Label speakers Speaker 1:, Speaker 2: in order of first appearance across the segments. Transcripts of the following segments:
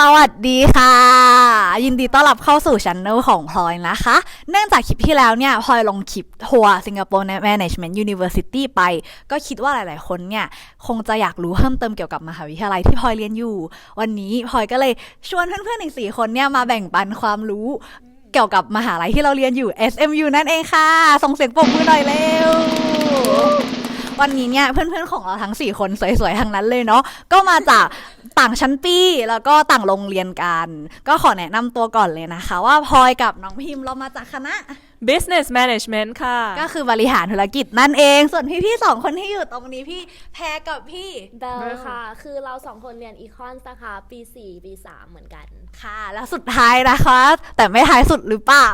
Speaker 1: สวัสดีค่ะ ยินดีต้อนรับเข้าสู่ชันเนลของพลอยนะคะ เนื่องจากคลิปที่แล้วเนี่ยพลอยลงคลิปทัวร์สิงคโปร์ Management University ไป ก็คิดว่าหลายๆ คนเนี่ย คงจะอยากรู้เพิ่มเติมเกี่ยวกับมหาวิทยาลัยที่พลอยเรียนอยู่ วันนี้พลอยก็เลยชวนเพื่อนๆอีกสี่คนเนี่ยมาแบ่งปันความรู้เกี่ยวกับมหาลัยที่เราเรียนอยู่ SMU นั่นเองค่ะ ส่งเสียงปรบมือหน่อยเร็ววันนี้เนี่ยเพื่อนๆของเราทั้ง 4 คนสวยๆ ทั้งนั้นเลยเนาะก็มาจาก ต่างชั้นปีแล้วก็ต่างโรงเรียนกัน ก็ขอแนะนำตัวก่อนเลยนะคะ ว่าพลอยกับน้องพิมพ์เรามาจากคณะ
Speaker 2: Business Management ค่ะ
Speaker 1: ก็คือบริหารธุรกิจนั่นเอง ส่วนพี่ๆสองคนที่อยู่ตรงนี้พี่แพรกับพี่
Speaker 3: เบลค่ะ คือเราสองคนเรียนอีคอนนะคะ ปี 4 ปี 3 เหมือนกัน
Speaker 1: ค่ะ แล้วสุดท้ายนะคะ แต่ไม่ท้ายสุดหรือเปล่า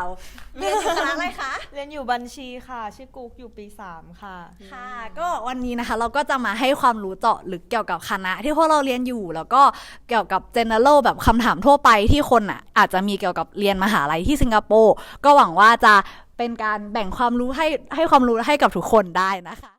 Speaker 1: เรียนอยู่คณะอะไรคะ
Speaker 4: เรียนอยู่บัญชีค่ะ ชื่อกุ๊กอยู่ปี 3 ค่ะ
Speaker 1: ค่ะ ก็วันนี้นะคะเราก็จะมาให้ความรู้เจาะลึกเกี่ยวกับคณะ ที่พวกเราเรียนอยู่แล้วก็เกี่ยวกับ general แบบคำถามทั่วไปที่คนอะอาจจะมีเกี่ยวกับเรียนมหาลัยที่สิงคโปร์ก็หวังว่าจะ เป็นการแบ่งความรู้ให้ให้ความรู้ให้กับทุกคนได้นะคะ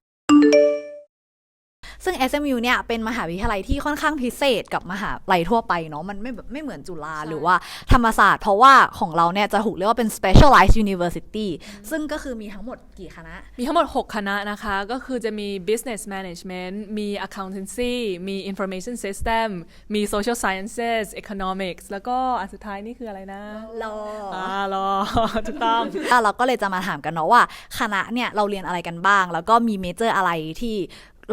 Speaker 1: ซึ่ง SMU เนี่ยเป็นมหาวิทยาลัยที่ค่อนข้างพิเศษกับมหาลัยทั่วไปเนาะมันไม่แบบไม่เหมือนจุฬาหรือว่าธรรมศาสตร์ เพราะว่าของเราเนี่ยจะถูกเรียกว่าเป็น specialized university ซึ่งก็คือมีทั้งหมดกี่คณะ
Speaker 2: มีทั้งหมด 6 คณะนะคะ ก็คือจะมี Business Management มี Accountancy มี Information System มี Social Sciences Economics แล้วก็อันสุดท้ายนี่คืออะไรนะ
Speaker 1: รอ
Speaker 2: อ่ารอถูกต้อง
Speaker 1: อะเราก็เลยจะมาถามกันเนาะว่าคณะเนี่ยเราเรียนอะไรกันบ้าง แล้วก็มีเมเจอร์อะไรที่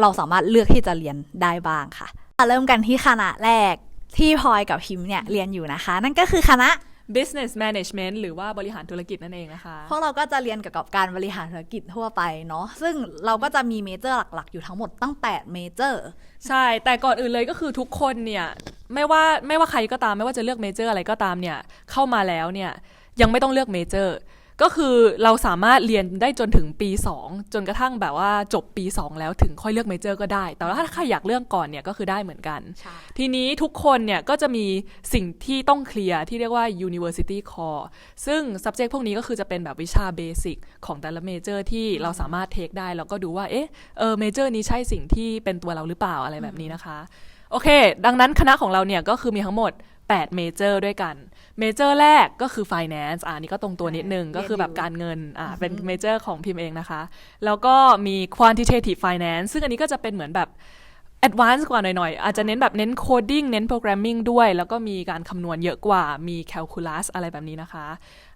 Speaker 1: เราสามารถเลือกที่จะเรียนได้บ้างค่ะอะเริ่มกันที่คณะแรกที่พลอยกับพิมพ์เนี่ยเรียนอยู่นะคะ นั่นก็คือคณะ
Speaker 2: Business Management หรือว่าบริหารธุรกิจนั่นเองนะคะ
Speaker 1: พวกเราก็จะเรียนเกี่ยวกับการบริหารธุรกิจทั่วไปเนาะ ซึ่งเราก็จะมีเมเจอร์หลัก ๆ อยู่ทั้งหมดตั้ง 8 เมเจอร์
Speaker 2: ใช่ แต่ก่อนอื่นเลยก็คือทุกคนเนี่ย ไม่ว่าไม่ว่าใครก็ตามไม่ว่าจะเลือกเมเจอร์อะไรก็ตามเนี่ย เข้ามาแล้วเนี่ย ยังไม่ต้องเลือกเมเจอร์ ก็คือเราสามารถเรียนได้จนถึงปี 2 จนกระทั่งแบบว่าจบปี 2 แล้วถึงค่อยเลือกเมเจอร์ก็ได้ แต่ว่าถ้าใครอยากเลือกก่อนเนี่ยก็คือได้เหมือนกัน
Speaker 1: ใช่
Speaker 2: ทีนี้ทุกคนเนี่ยก็จะมีสิ่งที่ต้องเคลียร์ที่เรียกว่า university core ซึ่ง subject พวกนี้ก็คือจะเป็นแบบวิชาเบสิกของแต่ละเมเจอร์ที่เราสามารถเทคได้แล้วก็ดูว่าเอ๊ะเออเมเจอร์นี้ใช่สิ่งที่เป็นตัวเราหรือเปล่าอะไรแบบนี้นะคะ โอเค ดังนั้นคณะของเราเนี่ยก็คือมีทั้งหมด8เมเจอร์ด้วยกัน เมเจอร์แรกก็คือ finance อ่านี่ก็ตรงตัวนิดนึง ก็คือแบบการเงินอ่าเป็นเมเจอร์ของพิมพ์เองนะคะ แล้วก็มี quantitative finance ซึ่งอันนี้ก็จะเป็นเหมือนแบบ advanced กว่าหน่อยๆ อาจจะเน้นแบบเน้น coding เน้น programming ด้วย แล้วก็มีการคำนวณเยอะกว่ามี calculus อะไรแบบนี้นะคะ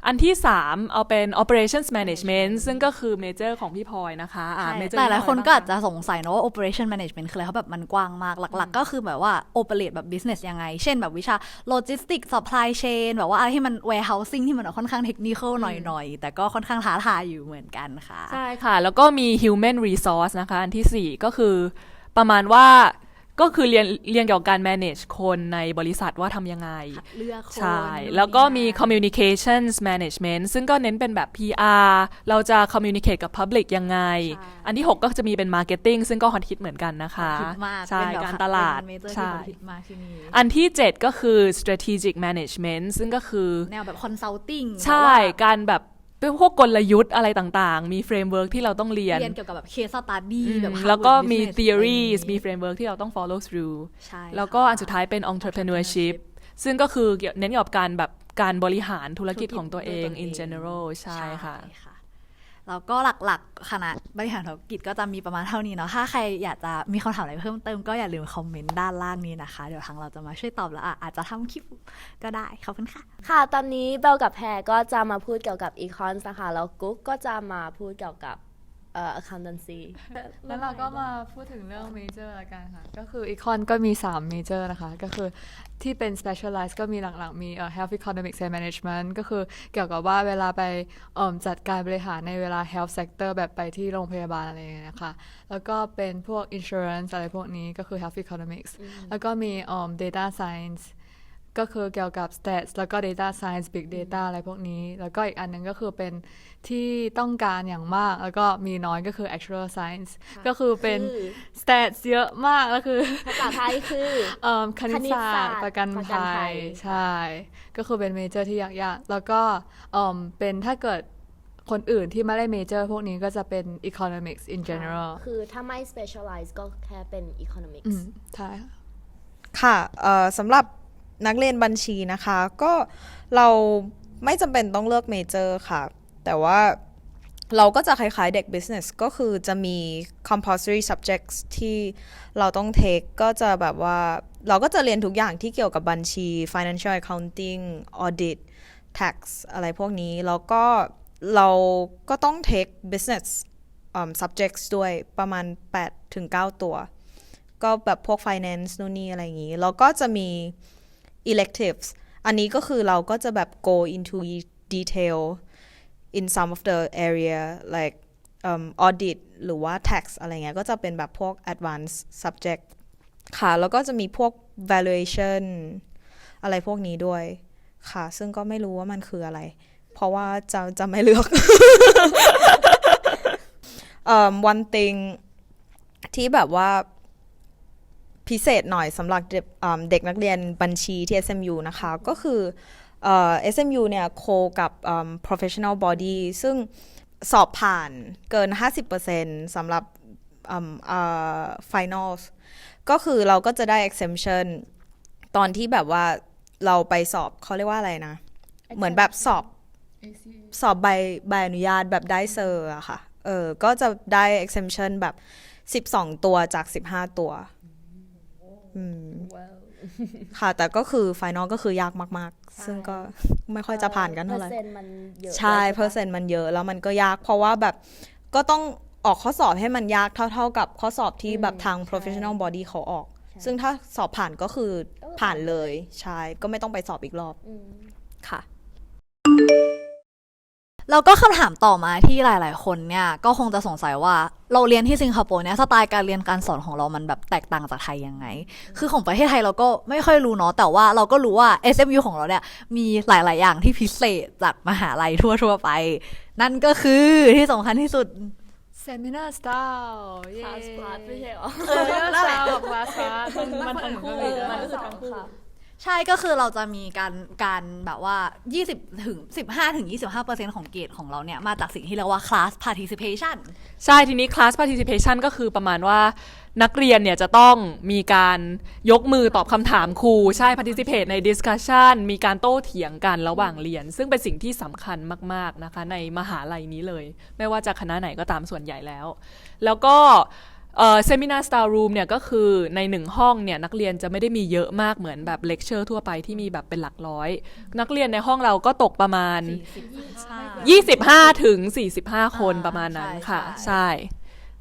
Speaker 2: อันที่ 3 เอาเป็น operations management ซึ่งก็คือเมเจอร์ของพี่พลอยนะคะอ่า major
Speaker 1: แต่หลายคนก็อาจ
Speaker 2: พี่พล
Speaker 1: จะสงสัยเนอะว่า operation management คืออะไรเพราะแบบมันกว้างมากหลัก ๆ ก็คือแบบว่า operate แบบ business ยังไง เช่นแบบวิชา logistics supply chain แบบว่าอะไรที่มัน warehousing ที่มันค่อนข้าง technical หน่อยๆ แต่ก็ค่อนข้างท้าทายอยู่เหมือนกันค่ะ
Speaker 2: ใช่ค่ะ แล้วก็มี human resource นะคะ อันที่ 4 ก็คือ ประมาณว่าก็คือเรียนเรียนเกี่ยวกับการ manage คนในบริษัทว่าทำยังไง
Speaker 1: เลือกคน
Speaker 2: ใช่ แล้วก็มี communications management ซึ่งก็เน้นเป็นแบบ PR เราจะ communicate กับ public ยังไง อันที่ 6 ก็จะมีเป็น marketing ซึ่งก็ฮอตฮิตเหมือนกันนะคะ
Speaker 1: ฮิตมาก
Speaker 2: ใช่
Speaker 1: เป็นแบบ
Speaker 2: การตลาด
Speaker 1: เป็น major ที่
Speaker 2: ใช่
Speaker 1: คนฮิตมากที่นี่
Speaker 2: อันที่ 7 ก็คือ strategic management ซึ่งก็คือ
Speaker 1: แนวแบบ consulting
Speaker 2: ใช่ การแบบ เป็นพวกกลยุทธ์อะไรต่างๆ มี framework ที่เราต้องเรียน
Speaker 1: เรียนเกี่ยวกับแบบ case study
Speaker 2: อืม
Speaker 1: แบบ
Speaker 2: แล้วก็มี
Speaker 1: Harvard Business
Speaker 2: theories
Speaker 1: อะไรอ
Speaker 2: มี
Speaker 1: ย่างงี้
Speaker 2: framework ที่เราต้อง follow through
Speaker 1: ใช่
Speaker 2: แล้วก็
Speaker 1: ค่ะ
Speaker 2: อันสุดท้ายเป็น entrepreneurship ซึ่งก็คือเกี่ยวเน้นเกี่ยวกับการแบบการบริหารธุรกิจของตัวเอง in general ใช่ค่ะ
Speaker 1: แล้วก็หลักๆ คณะบริหารธุรกิจก็จะมีประมาณเท่านี้เนาะ ถ้าใครอยากจะมีคำถามอะไรเพิ่มเติมก็อย่าลืมคอมเมนต์ด้านล่างนี้นะคะ เดี๋ยวทางเราจะมาช่วยตอบแล้วอะอาจจะทำคลิปก็ได้ ขอบคุณค่ะ
Speaker 3: ค่ะ ตอนนี้เบลกับแพรก็จะมาพูดเกี่ยวกับอีคอนนะคะ แล้วกุ๊กก็จะมาพูดเกี่ยวกับ accountancy
Speaker 4: แล้วเราก็มาพูดถึงเรื่องเมเจอร์ละกันค่ะ ก็คืออีคอนก็มี3เมเจอร์นะคะ ก็คือที่เป็น specialize ก็มีหลักๆ มีเอ่อ health economics and management ก็คือเกี่ยวกับว่าเวลาไปเอิ่มจัดการบริหารในเวลา health sector แบบไปที่โรงพยาบาลอะไรอย่างเงี้ยนะคะ แล้วก็เป็นพวก insurance อะไรพวกนี้ก็คือ health economics แล้วก็มีเอิ่ม data science ก็คือเกี่ยวกับ stats แล้วก็ data science big data อะไรพวกนี้ แล้วก็อีกอันหนึงก็คือเป็นที่ต้องการอย่างมาก แล้วก็มีน้อยก็คือ actual science ก็คือเป็น
Speaker 3: คือ
Speaker 4: stats เยอะมากแล้วคือ
Speaker 3: ภาษาไทยคือ
Speaker 4: เอิ่มคณิตศาสต
Speaker 3: คณิตศาสตร์
Speaker 4: ร์ประกัน
Speaker 3: ประกัน
Speaker 4: ภั
Speaker 3: ภั
Speaker 4: ย
Speaker 3: ย
Speaker 4: ใช่ ก็คือเป็นเมเจอร์ที่ยากๆ แล้วก็เอิ่มเป็นถ้าเกิดคนอื่นที่ไม่ได้เมเจอร์พวกนี้ก็จะเป็น economics in general
Speaker 3: คือถ้าไม่ specialize ก็แค่เป็น economics
Speaker 4: อืมใช่ค่ะ
Speaker 5: ค่ะเอ่อสำหรับ นักเรียนบัญชีนะคะ ก็เราไม่จำเป็นต้องเลือกเมเจอร์ค่ะ แต่ว่าเราก็จะคล้ายๆเด็ก business ก็คือจะมี compulsory subjects ที่เราต้อง take ก็จะแบบว่า เราก็จะเรียนทุกอย่างที่เกี่ยวกับบัญชี financial accounting audit tax อะไรพวกนี้ แล้วก็เราก็ต้อง take business um, subjects ด้วยประมาณ 8 ถึง 9 ตัว ก็แบบพวก finance นู่นนี่อะไรอย่างนี้ แล้วก็จะมี electives อันนี้ก็คือเราก็จะแบบ go into detail in some of the area like um, audit หรือว่า tax อะไรเงี้ยก็จะเป็นแบบพวก advanced subject ค่ะ แล้วก็จะมีพวก valuation อะไรพวกนี้ด้วยค่ะ ซึ่งก็ไม่รู้ว่ามันคืออะไร เพราะว่าจะจะไม่เลือก um, one thing ที่แบบว่า พิเศษหน่อยสำหรับเด็กอ่าเด็กนักเรียนบัญชีที่ SMU นะคะ ก็คือเอ่อ SMU เนี่ยโคกับอ่า professional body ซึ่งสอบผ่านเกิน 50%สำหรับอ่าอ่า finals ก็คือเราก็จะได้ exemption ตอนที่แบบว่าเราไปสอบเขาเรียกว่าอะไรนะ เหมือนแบบสอบสอบใบใบอนุญาตแบบได้เซอร์อะค่ะ เออ ก็จะได้ exemption แบบ 12 ตัวจาก 15 ตัวอืม ค่ะแต่ก็คือไฟนอลก็คือยากมากๆ ซึ่งก็ไม่ค่อยจะผ่านกันเท่าไหร่
Speaker 3: เปอร์เซ็นต์มันเยอะ
Speaker 5: ใช่
Speaker 3: ด้วย
Speaker 5: เปอร์เซ็นต์มันเยอะแล้วมันก็ยากเพราะว่าแบบก็ต้องออกข้อสอบให้มันยากเท่าๆกับข้อสอบที่แบบทาง professional body เขาออก ซึ่งถ้าสอบผ่านก็คือผ่านเลย ใช่ ก็ไม่ต้องไปสอบอีกรอบ
Speaker 3: อืม
Speaker 5: ค่ะ
Speaker 1: แล้วก็คำถามต่อมาที่หลาย ๆ คนเนี่ยก็คงจะสงสัยว่าเราเรียนที่สิงคโปร์เนี่ยสไตล์การเรียนการสอนของเรามันแบบแตกต่างจากไทยยังไง คือของประเทศไทยเราก็ไม่ค่อยรู้เนาะแต่ว่าเราก็รู้ว่า SMU ของเราเนี่ยมีหลาย ๆ อย่างที่พิเศษจากมหาลัยทั่ว ๆ ไป นั่นก็คือที่สำคัญที่สุด
Speaker 4: seminar style เย้
Speaker 3: คลาสคลาสไม่ใช่เหรอ
Speaker 4: seminar style กับ class class มัน
Speaker 2: มันทั้งคู่
Speaker 4: เหมือนกัน
Speaker 2: มัน
Speaker 4: เลย
Speaker 2: ก็คือทั้งคู่
Speaker 3: ค่ะ
Speaker 1: ใช่ก็คือเราจะมีการการแบบว่า 20 ถึง 15 ถึง 25เปอร์เซ็นต์ของเกรดของเราเนี่ย มาจากสิ่งที่เรียกว่า class participation
Speaker 2: ใช่ทีนี้ class participation ก็คือประมาณว่านักเรียนเนี่ยจะต้องมีการยกมือตอบคำถามครู ใช่ participate ใน discussion มีการโต้เถียงกันระหว่างเรียน ซึ่งเป็นสิ่งที่สำคัญมาก ๆ นะคะ ในมหาลัยนี้เลย ไม่ว่าจะคณะไหนก็ตามส่วนใหญ่แล้ว แล้วก็ เอ่อ seminar style room เนี่ยก็คือในหนึ่งห้องเนี่ยนักเรียนจะไม่ได้มีเยอะมากเหมือนแบบ lecture ทั่วไปที่มีแบบเป็นหลักร้อย นักเรียนในห้องเราก็ตกประมาณ 25 ถึง 45 คน
Speaker 1: อ่า
Speaker 2: ประมาณนั้น
Speaker 1: ใช่
Speaker 2: ค่ะ
Speaker 1: ใช่
Speaker 2: ใช่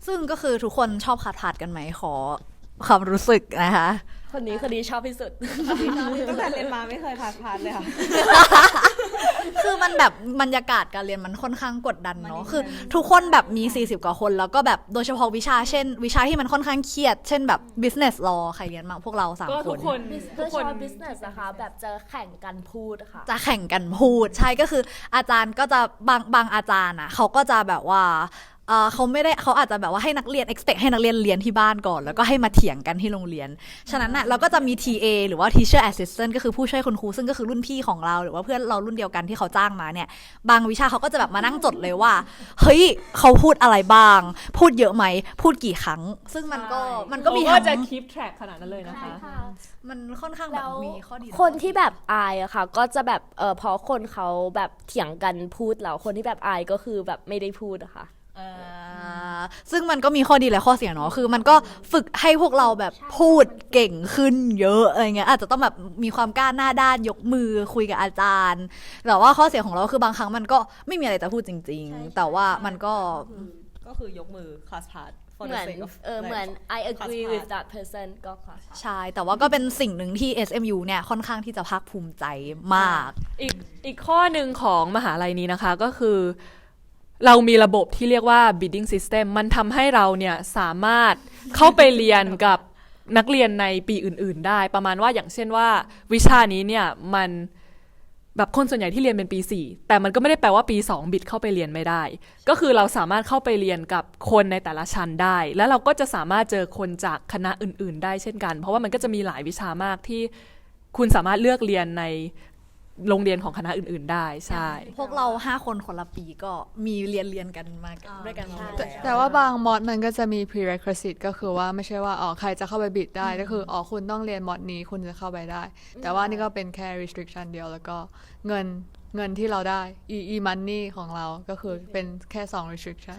Speaker 1: ซึ่งก็คือทุกคนชอบขาดขาดกันไหมขอความรู้สึกนะคะ
Speaker 3: คนนี้คนนี้ชอบที่สุด
Speaker 5: ตั้งแต่เรียนมาไม่เคยผ่านพานเลยค่ะ
Speaker 1: คือมันแบบบรรยากาศการเรียนมันค่อนข้างกดดันเนาะ คือ ทุกคนแบบมี 40 กว่าคน แล้วก็แบบโดยเฉพาะวิชาเช่น วิชาที่มันค่อนข้างเครียด เช่นแบบ business law ใครเรียนบ้างพวกเราสาม
Speaker 2: ก็
Speaker 1: ค
Speaker 2: ทุก
Speaker 1: น
Speaker 2: คน
Speaker 3: เพื่
Speaker 2: ทุ
Speaker 3: อกช
Speaker 2: คน
Speaker 3: อบ business นะคะ แบบจะแข่งกันพูดค่ะ
Speaker 1: จะแข่งกันพูด ใช่ก็คืออาจารย์ก็จะบางบางอาจารย์อะเขาก็จะแบบว่า เอ่อเขาไม่ได้เขาอาจจะแบบว่าให้นักเรียน expect ให้นักเรียนเรียนที่บ้านก่อน แล้วก็ให้มาเถียงกันที่โรงเรียน ฉะนั้นน่ะเราก็จะมี TA หรือว่า teacher assistant ก็คือผู้ช่วยคุณครู ซึ่งก็คือรุ่นพี่ของเรา หรือว่าเพื่อนเรารุ่นเดียวกันที่เขาจ้างมาเนี่ย บางวิชาเขาก็จะแบบมานั่งจดเลยว่า เฮ้ยเขาพูดอะไรบ้าง พูดเยอะไหม พูดกี่ครั้ง ซึ่งมันก็มันก็มี
Speaker 2: เขา
Speaker 1: ทั้
Speaker 2: จะ
Speaker 1: ง
Speaker 2: keep track ขนาดนั้นเลยนะคะ
Speaker 1: มันค่อนข้างแบ
Speaker 3: แล้
Speaker 1: บ
Speaker 3: ว
Speaker 1: มีข้อดีและ
Speaker 3: คน
Speaker 1: ข้อเสีย
Speaker 3: ที่แบบอายอะค่ะ ก็จะแบบเออพอคนเขาแบบเถียงกันพูดแล้วคนที่แบบอายก็คือแบบไม่ได้พูดอะค่ะ
Speaker 1: อ่า ซึ่งมันก็มีข้อดีและข้อเสียเนาะคือ มันก็ฝึกให้พวกเราแบบพูดเก่งขึ้นเยอะอะไรเงี้ยอาจจะต้องแบบมีความกล้าหน้าด้านยกมือคุยกับอาจารย์แต่ว่าข้อเสียของเราคือบางครั้งมันก็ไม่มีอะไรจะพูดจริง ๆ แต่ว่ามันก็
Speaker 5: ก็คือยกมือ class part for
Speaker 3: เห
Speaker 5: the
Speaker 3: มือน
Speaker 5: sake of
Speaker 3: เออเหมือน I agree
Speaker 5: class
Speaker 3: with
Speaker 5: part
Speaker 3: that person ก็ค่ะ
Speaker 1: ใช่ แต่ว่าก็เป็นสิ่งหนึ่งที่ SMU เนี่ยค่อนข้างที่จะภาคภูมิใจมาก
Speaker 2: อีกอีกข้อหนึ่งของมหาลัยนี้นะคะก็คือ เรามีระบบที่เรียกว่า bidding system มันทำให้เราเนี่ยสามารถเข้าไปเรียนกับนักเรียนในปีอื่น ๆ ได้ ประมาณว่าอย่างเช่นว่า วิชานี้เนี่ยมันแบบคนส่วนใหญ่ที่เรียนเป็นปี 4 แต่มันก็ไม่ได้แปลว่าปี 2 บิดเข้าไปเรียนไม่ได้ ก็คือเราสามารถเข้าไปเรียนกับคนในแต่ละชั้นได้ แล้วเราก็จะสามารถเจอคนจากคณะอื่น ๆ ได้เช่นกัน เพราะว่ามันก็จะมีหลายวิชามากที่คุณสามารถเลือกเรียนใน โรงเรียนของคณะอื่นๆได้ใช่
Speaker 1: พวกเราห้าคนคนละปีก็มีเรียนเรียนกันมาด้วยกันมาหมด
Speaker 4: แต่
Speaker 1: แล้ว
Speaker 4: แต่ว่าบางมอดมันก็จะมี prerequisite ก็คือว่าไม่ใช่ว่าอ๋อใครจะเข้าไปบิดได้ก็คืออ๋อคุณต้องเรียนมอดนี้คุณจะเข้าไปได้ แต่ว่านี่ก็เป็นแค่ restriction เดียวแล้วก็เงินเงินที่เราได้ e e money ของเราก็คือเป็นแค่2 restriction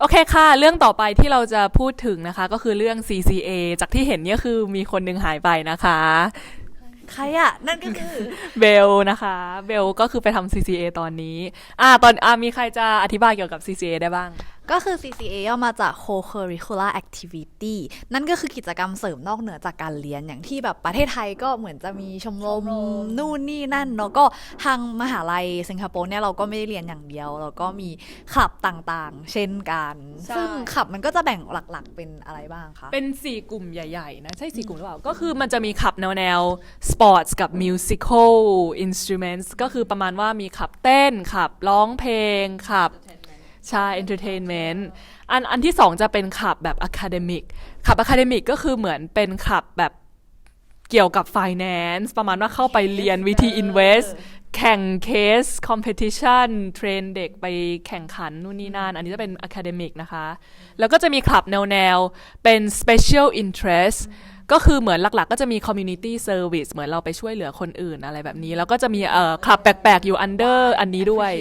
Speaker 2: โอเคค่ะ เรื่องต่อไปที่เราจะพูดถึงนะคะ ก็คือเรื่อง CCA จากที่เห็นเนี่ยคือมีคนหนึงหายไปนะคะ
Speaker 1: ใครอะนั่นก็คือ
Speaker 2: เบลนะคะ เบลก็คือไปทำ CCA ตอนนี้ อ่า ตอนอ่ามีใครจะอธิบายเกี่ยวกับ CCA ได้บ้าง
Speaker 1: ก็คือ CCA ย่อมาจาก Co-curricular Activity นั่นก็คือกิจกรรมเสริมนอกเหนือจากการเรียนอย่างที่แบบประเทศไทยก็เหมือนจะมีชมรมนู่นนี่นั่นเนาะก็ทางมหาลัยสิงคโปร์เนี่ยเราก็ไม่ได้เรียนอย่างเดียว เราก็มีคลับต่างๆ เช่นกัน
Speaker 2: ใช่
Speaker 1: ซึ่งคลับมันก็จะแบ่งหลักๆ เป็นอะไรบ้างคะ
Speaker 2: เป็น 4 กลุ่มใหญ่ๆ นะ ใช่ 4 กลุ่มหรือเปล่า ก็คือมันจะมีขับแนวแนวสปอร์ตกับมิวสิควลอินสตูเมนต์ก็คือประมาณว่ามีขับเต้นขับร้องเพลงขับ ใช่ entertainment อันอันที่2จะเป็นขับแบบ academic ขับ academic ก็คือเหมือนเป็นขับแบบเกี่ยวกับ finance ประมาณว่าเข้าไปเรียนวิธี invest แข่งเคส competition เทรนเด็กไปแข่งขันนู่นนี่นั่น อันนี้จะเป็น academic นะคะ แล้วก็จะมีคลับแนวแนวๆเป็น special interest ก็คือเหมือนหลักๆ ก็จะมี community service เหมือนเราไปช่วยเหลือคนอื่นอะไรแบบนี้ แล้วก็จะมีเอ่อคลับแปลกๆ อยู่ under อันนี้ด้วย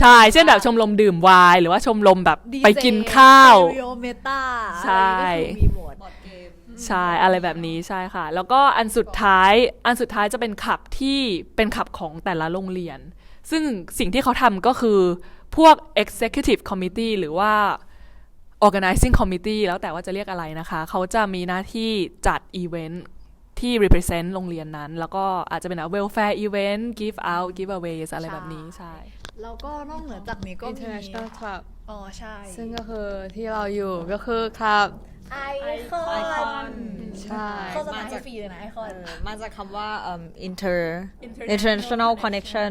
Speaker 2: ใช่ เช่นแบบชมรมดื่มไวน์หรือว่าชมรมแบบไปกินข้าว
Speaker 1: เมตา
Speaker 2: ใช่
Speaker 1: มีหมด
Speaker 2: ใช่อะไรแบบนี้ใช่ค่ะ แล้วก็อันสุดท้ายอันสุดท้ายจะเป็นขับที่เป็นขับของแต่ละโรงเรียน ซึ่งสิ่งที่เขาทำก็คือพวก executive committee หรือว่า organizing committee แล้วแต่ว่าจะเรียกอะไรนะคะ เขาจะมีหน้าที่จัดอีเวนต์ที่ represent โรงเรียนนั้น แล้วก็อาจจะเป็นแบบ welfare event give out give aways อะไรแบบนี้ใช่
Speaker 1: แล้วก็นอกเหนือจากนี้ก็มี
Speaker 4: international club
Speaker 1: อ๋อ ใช่
Speaker 4: ซึ่งก็คือที่เราอยู่ก็คือครับ
Speaker 1: ไอคอน
Speaker 4: ใช่
Speaker 1: โฆษณาให้ฟรีเลยนะไอคอน
Speaker 5: มาจากคำว่า um, inter international connection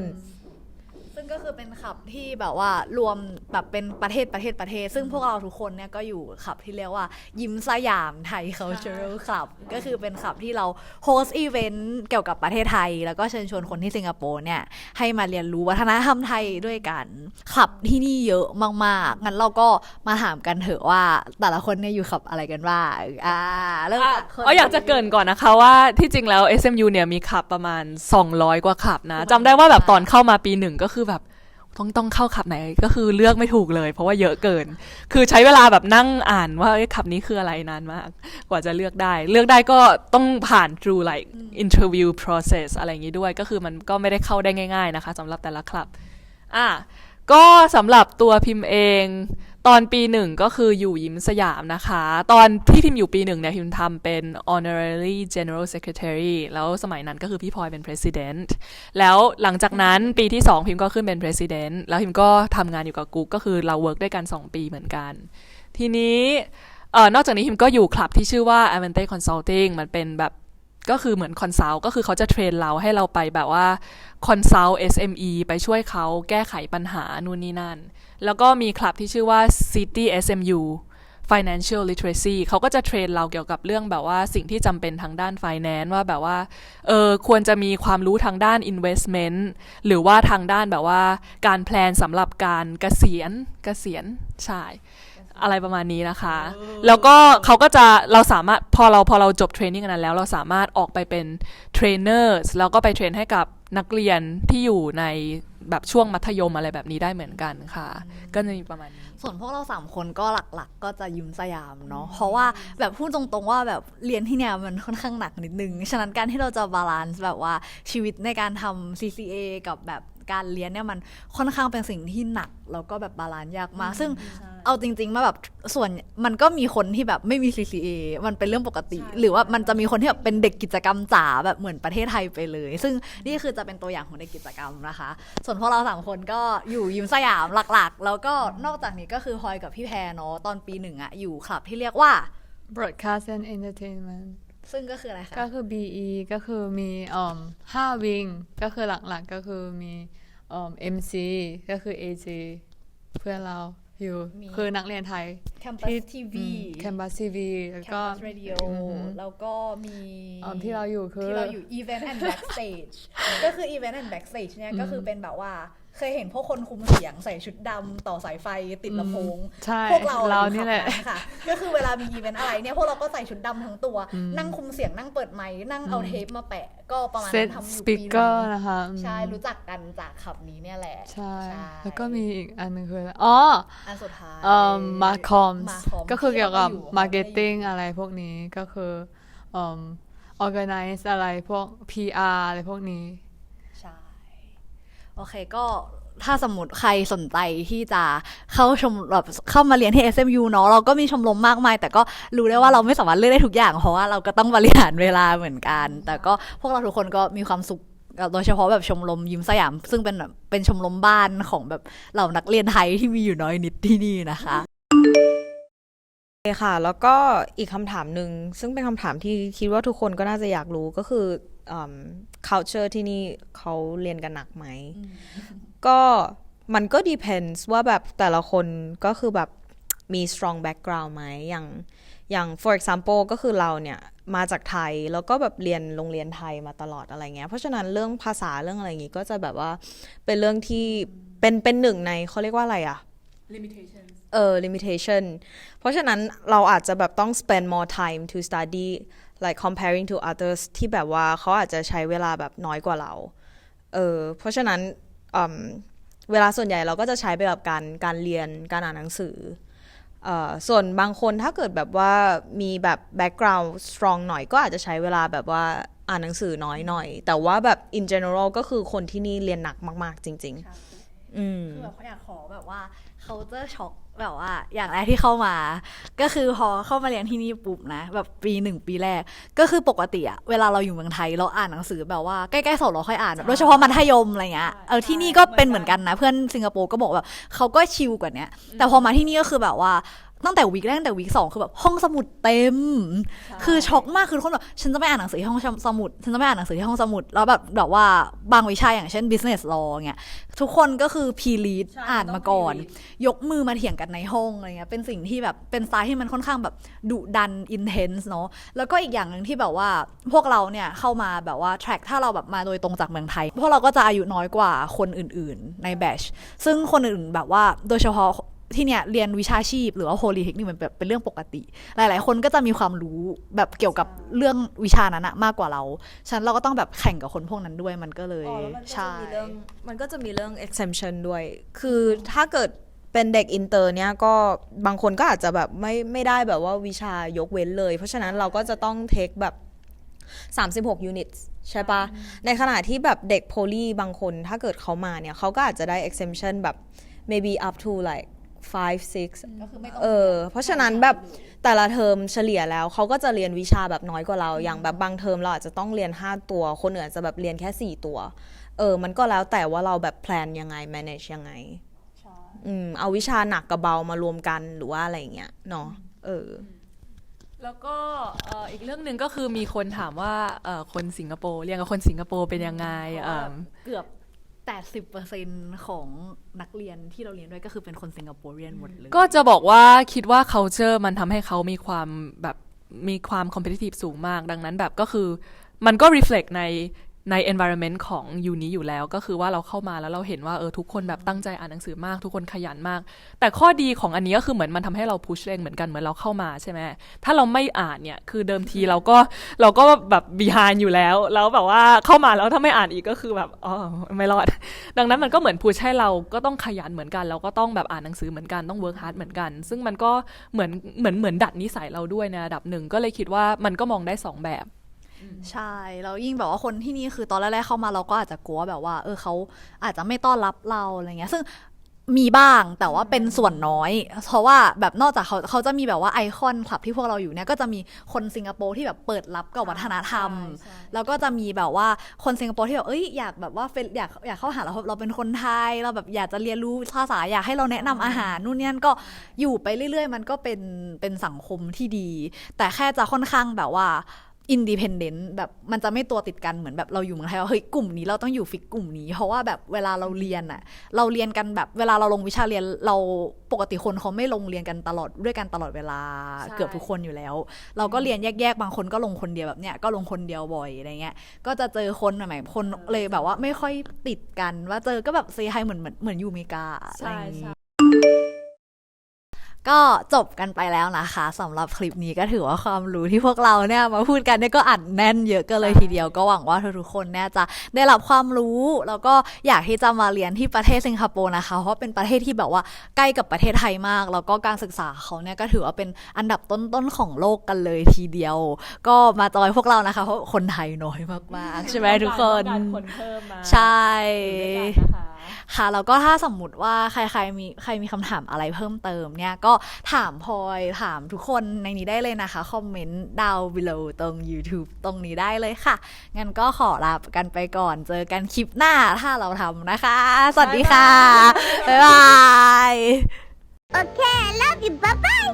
Speaker 1: ซึ่งก็คือเป็นขับที่แบบว่ารวมแบบเป็นประเทศประเทศประเทศ ซึ่งพวกเราทุกคนเนี่ยก็อยู่ขับที่เรียกว่า ยิ้มสยามไทย cultural club ก็คือเป็นขับที่เราโฮสต์อีเวนต์เกี่ยวกับประเทศไทย แล้วก็เชิญชวนคนที่สิงคโปร์เนี่ยให้มาเรียนรู้วัฒนธรรมไทยด้วยกันขับที่นี่เยอะมากๆงั้นเราก็มาถามกันเถอะว่าแต่ละคนเนี่ยอยู่ขับอะไรกันบ้างอ่าเริ่ม
Speaker 2: อะ
Speaker 1: จากคน
Speaker 2: อ๋ออยากจะเกรินก่อนนะคะว่าที่จริงแล้ว SMU เนี่ยมีขับประมาณ 200 กว่าขับนะจำได้ว่าแบบตอนเข้ามาปีหนึ่งก็คือแบบ ต้องต้องเข้าขับไหนก็คือเลือกไม่ถูกเลย เพราะว่าเยอะเกิน คือใช้เวลาแบบนั่งอ่านว่าเอ้ยขับนี้คืออะไรนานมาก กว่าจะเลือกได้ เลือกได้ก็ต้องผ่าน through like interview process อะไรอย่างนี้ด้วย ก็คือมันก็ไม่ได้เข้าได้ง่าย ๆนะคะสำหรับแต่ละคลับ อะก็สำหรับตัวพิมพ์เอง ตอนปีหนึ่งก็คืออยู่ยิ้มสยามนะคะ ตอนที่พิมพ์อยู่ปีหนึ่งเนี่ยพิมพ์ทำเป็น honorary general secretary แล้วสมัยนั้นก็คือพี่พลอยเป็น president แล้วหลังจากนั้นปีที่2พิมพ์ก็ขึ้นเป็น president แล้วพิมพ์ก็ทำงานอยู่กับกุ๊กก็คือเรา work ด้วยกัน 2 ปีเหมือนกัน ทีนี้เอ่อนอกจากนี้พิมก็อยู่คลับที่ชื่อว่า Avante Consulting มันเป็นแบบ ก็คือเหมือนคอนซัลท์ก็คือเขาจะเทรนเราให้เราไปแบบว่าคอนซัลท์ SME ไปช่วยเขาแก้ไขปัญหานู่นนี่นั่น แล้วก็มีคลับที่ชื่อว่า City SMU Financial Literacy เขาก็จะเทรนเราเกี่ยวกับเรื่องแบบว่าสิ่งที่จำเป็นทางด้าน finance ว่าแบบว่า เออควรจะมีความรู้ทางด้าน investment หรือว่าทางด้านแบบว่าการแพลนสำหรับการเกษียณเกษียณใช่ อะไรประมาณนี้นะคะ แล้วก็เขาก็จะเราสามารถพอเราพอเราจบเทรนนิ่งอันนั้นแล้ว เราสามารถออกไปเป็นเทรนเนอร์แล้วก็ไปเทรนให้กับนักเรียนที่อยู่ในแบบช่วงมัธยมอะไรแบบนี้ได้เหมือนกันค่ะ ก็จะมีประมาณนี้
Speaker 1: ส่วนพวกเราสามคนก็หลักๆ ก็จะยิ้มสยามเนาะเพราะว่าแบบพูดตรงๆว่าแบบเรียนที่เนี่ยมันค่อนข้างหนักนิดนึง ฉะนั้นการที่เราจะบาลานซ์แบบว่าชีวิตในการทำ CCA กับแบบการเรียนเนี่ยมันค่อนข้างเป็นสิ่งที่หนักแล้วก็แบบบาลานซ์ยากมาก ซึ่ง เอาจริง ๆ มาแบบส่วนมันก็มีคนที่แบบไม่มี CCA มันเป็นเรื่องปกติ หรือว่ามันจะมีคนที่แบบเป็นเด็กกิจกรรมจ๋าแบบเหมือนประเทศไทยไปเลย ซึ่งนี่คือจะเป็นตัวอย่างของเด็กกิจกรรมนะคะ ส่วนพวกเราสามคนก็อยู่ยิมสยามหลักๆ แล้วก็นอกจากนี้ก็คือพลอยกับพี่แพรเนาะตอนปีหนึ่งอะอยู่คลับที่เรียกว่า
Speaker 4: broadcast and entertainment
Speaker 1: ซึ่งก็คืออะไรคะ
Speaker 4: ก็คือ BE ก็คือมีอ่อมห้าวิงก็คือหลักๆก็คือมีอ่อม MC ก็คือ AJ เพื่อนเรา อยู่
Speaker 1: มี
Speaker 4: คือนักเรียนไทย
Speaker 1: Campus
Speaker 4: ที่
Speaker 1: TV
Speaker 4: แคมปัสทีวีแล้วก็
Speaker 1: Campus Radio
Speaker 4: อือหือ
Speaker 1: แล้วก็มี
Speaker 4: อืมที่เราอยู่คือ
Speaker 1: ที่เราอยู่ Event and Backstage ก็คือ Event and Backstage เนี่ยก็คือเป็นแบบว่าเคยเห็นพวกคนคุมเสียงใส่ชุดดำต่อสายไฟติดลำโพง
Speaker 4: ใช่
Speaker 1: พวกเรา
Speaker 4: เรา
Speaker 1: อยู่
Speaker 4: นี่แหละ
Speaker 1: ฝั่งค่ะ ก็คือเวลามีอีเวนต์อะไรเนี่ยพวกเราก็ใส่ชุดดำทั้งตัว นั่งคุมเสียงนั่งเปิดไมค์นั่งเอาเทปมาแปะ ก็ประมาณ
Speaker 4: เซต
Speaker 1: นั้นทำอ
Speaker 4: ส
Speaker 1: ยู่
Speaker 4: ปี
Speaker 1: ปี
Speaker 4: ก
Speaker 1: ห
Speaker 4: เกอ
Speaker 1: นึ
Speaker 4: ร์
Speaker 1: ง
Speaker 4: นะคะอืม
Speaker 1: ใช่รู้จักกันจากขับนี้เนี่ยแหละ
Speaker 4: ใช่
Speaker 1: ใช่
Speaker 4: แล้วก็มีอีกอันหนึงคืออะไรอ๋อ
Speaker 1: อันสุดท้าย
Speaker 4: เอ่อมาคอม
Speaker 1: Marcom
Speaker 4: ก็คือเกี่ยวกับ
Speaker 1: ที่เราอยู่
Speaker 4: มาร์เก็ตติ้งอะไรพวกนี้ก็คือเอ่อ organize อะไรพวก PR อะไรพวกนี้
Speaker 1: ใช่ โอเคก็ถ้าสมมติใครสนใจที่จะเข้าชมแบบเข้ามาเรียนที่ SMU เนาะเราก็มีชมรมมากมาย แต่ก็รู้ได้ว่าเราไม่สามารถเลือกได้ทุกอย่าง เพราะว่าเราก็ต้องบริหารเวลาเหมือนกัน แต่ก็พวกเราทุกคนก็มีความสุขโดยเฉพาะแบบชมรมยิ้มสยาม ซึ่งเป็นเป็นชมรมบ้านของแบบเหล่านักเรียนไทยที่มีอยู่น้อยนิดที่นี่นะคะ
Speaker 5: โอเคค่ะ แล้วก็อีกคำถามหนึ่งซึ่งเป็นคำถามที่คิดว่าทุกคนก็น่าจะอยากรู้ก็คือ culture ที่นี่เขาเรียนกันหนักไหม ก็มันก็ depends ว่าแบบแต่ละคนก็คือแบบมี strong background ไหมอย่างอย่าง for example ก็คือเราเนี่ย มาจากไทย แล้วก็แบบเรียนโรงเรียนไทยมาตลอดอะไรเงี้ย เพราะฉะนั้นเรื่องภาษาเรื่องอะไรอย่างงี้ก็จะแบบว่าเป็นเรื่องที่เป็นเป็นหนึ่งในเขาเรียกว่าอะไรอะ
Speaker 2: limitation
Speaker 5: เออ limitation เพราะฉะนั้นเราอาจจะแบบต้อง spend more time to study like comparing to others ที่แบบว่าเขาอาจจะใช้เวลาแบบน้อยกว่าเรา เออ เพราะฉะนั้นอืมเวลาส่วนใหญ่เราก็จะใช้ไปกับการการเรียนการอ่านหนังสือเอ่อส่วนบางคนถ้าเกิดแบบว่ามีแบบ background strong หน่อยก็อาจจะใช้เวลาแบบว่าอ่านหนังสือน้อยหน่อย แต่ว่าแบบ in general ก็คือคนที่นี่เรียนหนักมาก ๆ จริง ๆ อืม
Speaker 1: คือแบบเขาอยากขอแบบว่า เขาจะช็อกแบบว่า อย่างแรกที่เข้ามา ก็คือพอเข้ามาเรียนที่นี่ปุ๊บนะ แบบปีหนึ่งปีแรก ก็คือปกติอะเวลาเราอยู่เมืองไทยเราอ่านหนังสือแบบว่าใกล้ๆสอบเราค่อยอ่าน โดยเฉพาะมัธยมอะไรเงี้ย เออที่นี่ก็เป็นเหมือนกันนะ เพื่อนสิงคโปร์ก็บอกแบบเขาก็ชิลกว่าเนี้ยแต่พอมาที่นี่ก็คือแบบว่า ตั้งแต่วีคแรกตั้งแต่วีคสองคือแบบห้องสมุดเต็ม คือช็อกมากคือทุกคนแบบฉันจะไม่อ่านหนังสือที่ห้องสมุด ฉันจะไม่อ่านหนังสือที่ห้องสมุด แล้วแบบแบบว่าบางวิชาอย่างเช่น business law เงี้ยทุกคนก็คือพีรีดอ่านมาก่อน ยกมือมาเถียงกันในห้องอะไรเงี้ยเป็นสิ่งที่แบบเป็นสไตล์ที่มันค่อนข้างแบบดุดัน intense เนาะแล้วก็อีกอย่างหนึ่งที่แบบว่าพวกเราเนี่ยเข้ามาแบบว่า track ถ้าเราแบบมาโดยตรงจากเมืองไทยพวกเราก็จะอายุน้อยกว่าคนอื่น ๆ ในแบชซึ่งคนอื่นๆแบบว่าโดยเฉพาะ ที่เนี่ยเรียนวิชาชีพ หรือว่าโ l ลีเทคนิคมันแบบเป็นเรื่องปกติ หลาย ๆ คนก็จะมีความรู้แบบเกี่ยวกับเรื่องวิชานั้นอะมากกว่าเราฉะนันเราก็ต้องแบบแข่งกับคนพวกนั้นด้วยมันก็เลย
Speaker 5: อ๋อแล้วมันก็
Speaker 1: ใช่
Speaker 5: จะมีเรื่องมันก็จะมีเรื่อง exemption ด้วย คือถ้าเกิดเป็นเด็กอินเตอร์เนี่ยก็บางคนก็อาจจะแบบไม่ไม่ได้แบบว่าวิชายกเว้นเลย เพราะฉะนั้นเราก็จะต้องเทคแบบ36ยูนิตใช่ปะในขณะที่แบบเด็กโพลีบางคนถ้าเกิดเขามาเนี่ยเขาก็อาจจะได้ exemption แบบ maybe up to like five six
Speaker 1: ก็คือไม่ต้อง
Speaker 5: เออเพราะฉะนั้นแบบแต่ละเทอมเฉลี่ยแล้วเขาก็จะเรียนวิชาแบบน้อยกว่าเราอย่างแบบบางเทอมเราอาจจะต้องเรียน 5 ตัว คนอื่นอาจจะแบบเรียนแค่ 4 ตัวเออมันก็แล้วแต่ว่าเราแบบแพลนยังไง manage ยังไงอืมเอาวิชาหนักกับเบามารวมกันหรือว่าอะไรอย่างเงี้ยเนาะเออ
Speaker 2: แล้วก็เอ่ออีกเรื่องหนึ่งก็คือมีคนถามว่าเอ่อคนสิงคโปร์เรียนกับคนสิงคโปร์เป็นยังไงเอิ่ม
Speaker 1: เกือบ 80%ของนักเรียนที่เราเรียนด้วยก็คือเป็นคนสิงคโปร์เรียนหมดเลย
Speaker 2: ก็จะบอกว่าคิดว่า culture มันทำให้เขามีความแบบมีความ competitive สูงมาก ดังนั้นแบบก็คือมันก็ reflect ใน ใน environment ของยูนี้อยู่แล้ว ก็คือว่าเราเข้ามาแล้วเราเห็นว่าเออทุกคนแบบตั้งใจอ่านหนังสือมาก ทุกคนขยันมาก แต่ข้อดีของอันนี้ก็คือเหมือนมันทำให้เรา push เองเหมือนกันเหมือนเราเข้ามาใช่ไหมถ้าเราไม่อ่านเนี่ยคือเดิมทีเราก็เราก็แบบ behind อยู่แล้วแล้วแบบว่าเข้ามาแล้วถ้าไม่อ่านอีกก็คือแบบอ๋อไม่รอด ดังนั้นมันก็เหมือนพุชให้เราก็ต้องขยันเหมือนกันแล้วก็ต้องแบบอ่านหนังสือเหมือนกันต้อง work hard เหมือนกัน ซึ่งมันก็เหมือนเหมือนเหมือนดัดนิสัยเราด้วยในระดับหนึ่งก็เลยคิดว่ามันก็มองได้สองแบบ
Speaker 1: ใช่แล้วยิ่งแบบว่าคนที่นี่คือตอนแรกๆเข้ามาเราก็อาจจะกลัวแบบว่า เออเขาอาจจะไม่ต้อนรับเราอะไรเงี้ย ซึ่งมีบ้างแต่ว่าเป็นส่วนน้อย เพราะว่าแบบนอกจากเขาเขาจะมีแบบว่าไอคอนคลับที่พวกเราอยู่เนี่ยก็จะมีคนสิงคโปร์ที่แบบเปิดรับกับวัฒนธรรม แล้วก็จะมีแบบว่าคนสิงคโปร์ที่แบบเอ้ยอยากแบบว่าเป็นอยากอยากเข้าหาเราเราเป็นคนไทยเราแบบอยากจะเรียนรู้ภาษาอยากให้เราแนะนำอาหารนู่นนี่นั่นก็อยู่ไปเรื่อย ๆ มันก็เป็นเป็นสังคมที่ดี แต่แค่จะค่อนข้างแบบว่า อินดีเพนเดนต์แบบมันจะไม่ตัวติดกันเหมือนแบบเราอยู่เมืองไทยว่าเฮ้ยกลุ่มนี้เราต้องอยู่ฟิกกลุ่มนี้ เพราะว่าแบบเวลาเราเรียนอะเราเรียนกันแบบเวลาเราลงวิชาเรียนเราปกติคนเขาไม่ลงเรียนกันตลอดด้วยกันตลอดเวลาเกือบทุกคนอยู่แล้ว เราก็เรียนแยกๆบางคนก็ลงคนเดียวแบบเนี้ยก็ลงคนเดียวบ่อยอะไรเงี้ยก็จะเจอคนใหม่ๆคนเลยแบบว่าไม่ค่อยติดกันว่าเจอก็แบบเซฮายเหมือนเหมือนเหมือนอยู่อเมริกาอะไรอย่างงี้ ก็จบกันไปแล้วนะคะสำหรับคลิปนี้ก็ถือว่าความรู้ที่พวกเราเนี่ยมาพูดกันเนี่ยก็อัดแน่นเยอะกันเลยทีเดียวก็หวังว่าทุกๆคนเนี่ยจะได้รับความรู้แล้วก็อยากที่จะมาเรียนที่ประเทศสิงคโปร์นะคะ เพราะเป็นประเทศที่แบบว่าใกล้กับประเทศไทยมาก แล้วก็การศึกษาเขาเนี่ยก็ถือว่าเป็นอันดับต้นๆของโลกกันเลยทีเดียว ก็มาจอยพวกเรานะคะเพราะคนไทยน้อยมากๆใช่ไหมทุกคน
Speaker 2: ต้องการคนเพิ่มมา
Speaker 1: ใช่
Speaker 2: อยู่ด้วยกันนะคะ
Speaker 1: ค่ะแล้วก็ถ้าสมมุติว่าใครๆมีใครมีคำถามอะไรเพิ่มเติมเนี่ยก็ถามพลอยถามทุกคนในนี้ได้เลยนะคะ คอมเมนต์ดาว below ตรง YouTube ตรงนี้ได้เลยค่ะ งั้นก็ขอลากันไปก่อนเจอกันคลิปหน้าถ้าเราทำนะคะ สวัสดีค่ะ บ๊ายบาย
Speaker 6: Okay, I love you. Bye bye.